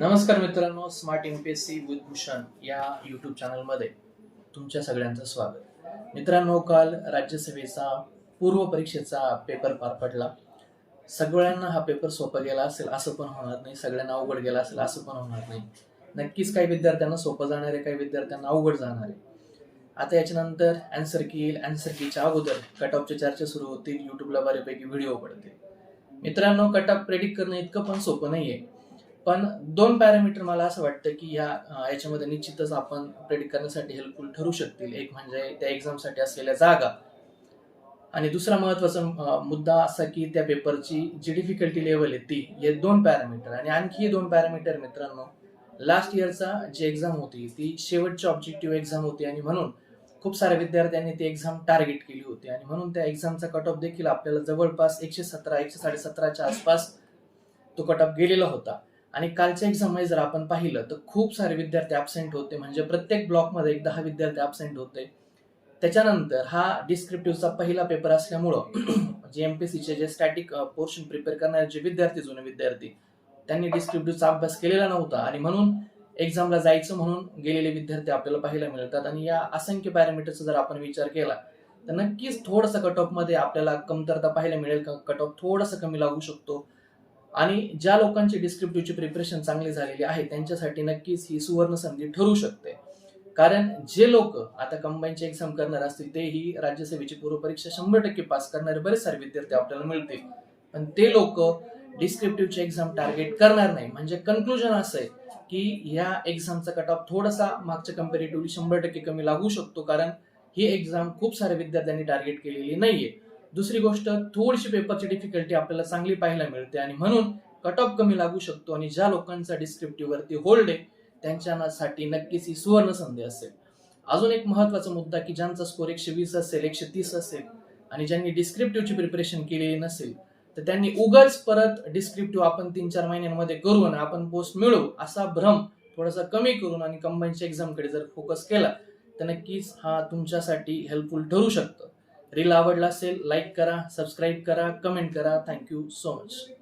नमस्कार मित्रांनो smart MPSC with Bhushan या यूट्यूब चॅनलमध्ये तुमच्या सगळ्यांचं स्वागत. मित्रांनो काल राज्यसभेचा पूर्व परीक्षेचा पेपर पार पडला. सगळ्यांना हा पेपर सोपा गेला असेल असं पण होणार नाही. सगळ्यांना अवघड गेला असेल असं पण होणार नाही. नक्कीच काही विद्यार्थ्यांना सोपं जाणार आहे काही विद्यार्थ्यांना अवघड जाणार आहे. आता याच्यानंतर अँसर की येईल. अँसर कीच्या अगोदर कट ऑफच्या चर्चा सुरू होतील. यूट्यूबला बऱ्यापैकी व्हिडिओ पडतील. मित्रांनो कट ऑफ प्रेडिक्ट करणं इतकं पण सोपं नाही आहे पण दोन पॅरामीटर मला असं वाटतं की या याच्यामध्ये निश्चितच आपण प्रेडिक्ट करण्यासाठी हेल्पफुल ठरू शकतील. एक म्हणजे त्या एक्झामसाठी असलेल्या जागा. आणि दुसरा महत्त्वाचा मुद्दा असा की त्या पेपरची जी डिफिकल्टी लेवल आहे ती हे दोन पॅरामीटर आणि आणखी हे दोन पॅरामीटर मित्रांनो लास्ट इयरचा जी एक्झाम होती ती शेवटची ऑब्जेक्टिव्ह एक्झाम होती आणि म्हणून खूप साऱ्या विद्यार्थ्यांनी ती एक्झाम टार्गेट केली होती. आणि म्हणून त्या एक्झामचा कट ऑफ देखील आपल्याला जवळपास एकशे सतरा एकशे साडेसतराच्या आसपास तो कट ऑफ गेलेला होता. आणि कालच्या एक्झाममध्ये जर आपण पाहिलं तर खूप सारे विद्यार्थी ॲबसेंट होते. म्हणजे प्रत्येक ब्लॉकमध्ये एक दहा विद्यार्थी ॲबसेंट होते. त्याच्यानंतर हा डिस्क्रिप्टिव्हचा पहिला पेपर असल्यामुळं जे एम पी सीचे जे स्टॅटिक पोर्शन प्रिपेअर करणारे जे विद्यार्थी जुने विद्यार्थी त्यांनी डिस्क्रिप्टिव्हचा अभ्यास केलेला नव्हता. आणि म्हणून एक्झामला जायचं म्हणून गेलेले विद्यार्थी आपल्याला पाहायला मिळतात. आणि या असंख्य पॅरामीटरचा जर आपण विचार केला तर नक्कीच थोडंसं कट ऑफमध्ये आपल्याला कमतरता पाहायला मिळेल. कट ऑफ थोडंसं कमी लागू शकतो. आणि ज्या लोकांची डिस्क्रिप्टिव्हची प्रिपरेशन चांगली झालेली आहे त्यांच्यासाठी नक्कीच ही सुवर्ण संधी ठरू शकते. कारण जे लोक आता कंबाईनची एक्झाम करणार असतील ते ही राज्यसेवेची पूर्वपरीक्षा शंभर टक्के पास करणारे बरेच सारे विद्यार्थी आपल्याला मिळतील. पण ते लोक डिस्क्रिप्टिव्हची एक्झाम टार्गेट करणार नाही. म्हणजे कन्क्लुजन असं आहे की या एक्झामचा कट ऑफ थोडासा मागच्या कम्पॅरेटिव्हली शंभर टक्के कमी लागू शकतो कारण ही एक्झाम खूप साऱ्या विद्यार्थ्यांनी टार्गेट केलेली नाहीये. दुसरी गोष्ट थोडीशी पेपरची डिफिकल्टी आपल्याला चांगली पाहायला मिळते आणि म्हणून कट ऑफ कमी लागू शकतो आणि ज्या लोकांचा डिस्क्रिप्टिव्ह वरती होल्ड आहे त्यांच्यासाठी नक्कीच ही सुवर्ण संधी असेल. अजून एक महत्त्वाचा मुद्दा की ज्यांचा स्कोर एकशे वीस असेल एकशे तीस असेल आणि ज्यांनी डिस्क्रिप्टिव्हची प्रिपरेशन केलेली नसेल तर त्यांनी उगाच परत डिस्क्रिप्टिव्ह आपण तीन चार महिन्यांमध्ये करू आणि आपण पोस्ट मिळवू असा भ्रम थोडासा कमी करून आणि कंबाईनच्या एक्झामकडे जर फोकस केला तर नक्कीच हा तुमच्यासाठी हेल्पफुल ठरू शकतं. रील आवडला असेल लाईक करा सबस्क्राईब करा कमेंट करा. Thank you so much